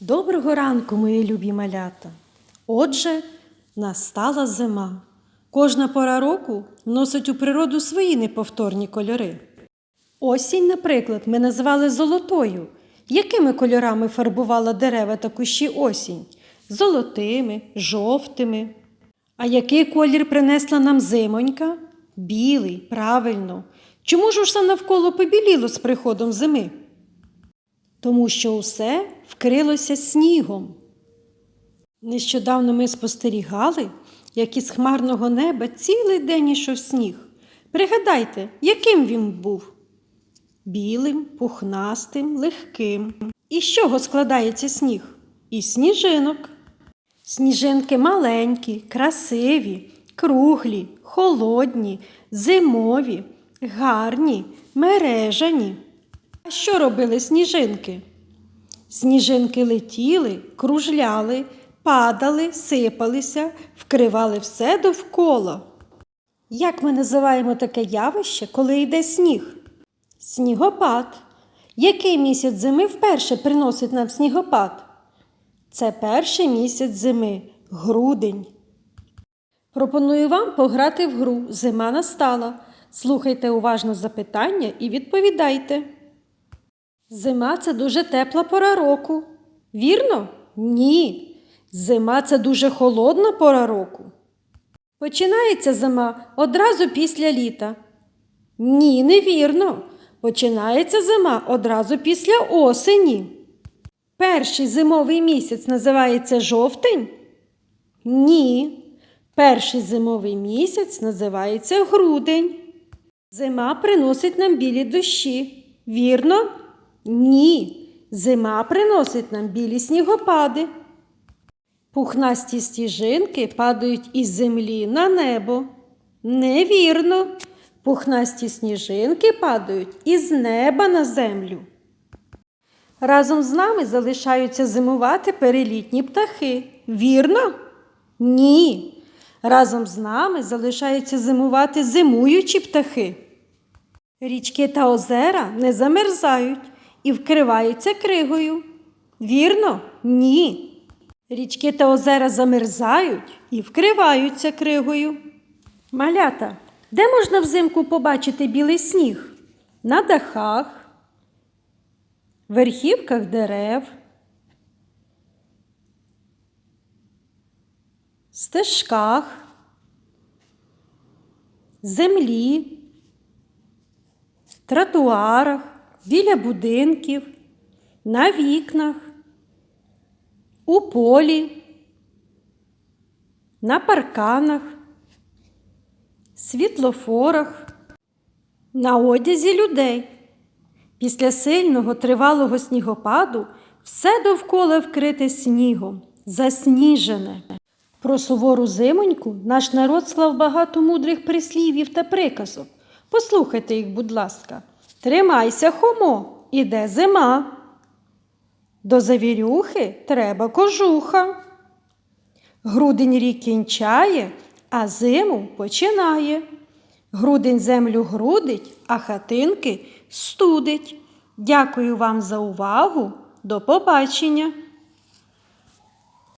Доброго ранку, мої любі малята. Отже, настала зима. Кожна пора року носить у природу свої неповторні кольори. Осінь, наприклад, ми називали золотою. Якими кольорами фарбувала дерева та кущі осінь? Золотими, жовтими. А який колір принесла нам зимонька? Білий, правильно. Чому ж усе навколо побіліло з приходом зими? Тому що усе вкрилося снігом. Нещодавно ми спостерігали, як із хмарного неба цілий день ішов сніг. Пригадайте, яким він був? Білим, пухнастим, легким. Із чого складається сніг? Із сніжинок. Сніжинки маленькі, красиві, круглі, холодні, зимові, гарні, мережані. А що робили сніжинки? Сніжинки летіли, кружляли, падали, сипалися, вкривали все довкола. Як ми називаємо таке явище, коли йде сніг? Снігопад. Який місяць зими вперше приносить нам снігопад? Це перший місяць зими грудень. Пропоную вам пограти в гру Зима настала. Слухайте уважно запитання і відповідайте. Зима це дуже тепла пора року. Вірно? Ні. Зима це дуже холодна пора року. Починається зима одразу після літа. Ні, невірно. Починається зима одразу після осені. Перший зимовий місяць називається жовтень? Ні. Перший зимовий місяць називається грудень. Зима приносить нам білі дощі. Вірно? Ні. Зима приносить нам білі снігопади. Пухнасті стіжинки падають із землі на небо. Невірно. Пухнасті сніжинки падають із неба на землю. Разом з нами залишаються зимувати перелітні птахи. Вірно? Ні. Разом з нами залишаються зимувати зимуючі птахи. Річки та озера не замерзають і вкриваються кригою. Вірно? Ні. Річки та озера замерзають і вкриваються кригою. Малята, де можна взимку побачити білий сніг? На дахах, верхівках дерев, стежках, землі, тротуарах, біля будинків, на вікнах, у полі, на парканах, світлофорах, на одязі людей. Після сильного тривалого снігопаду все довкола вкрите снігом, засніжене. Про сувору зимоньку наш народ склав багато мудрих прислів'їв та приказок. Послухайте їх, будь ласка. Тримайся, хомо, іде зима. До завірюхи треба кожуха. Грудень рік кінчає, а зиму починає. Грудень землю грудить, а хатинки студить. Дякую вам за увагу. До побачення!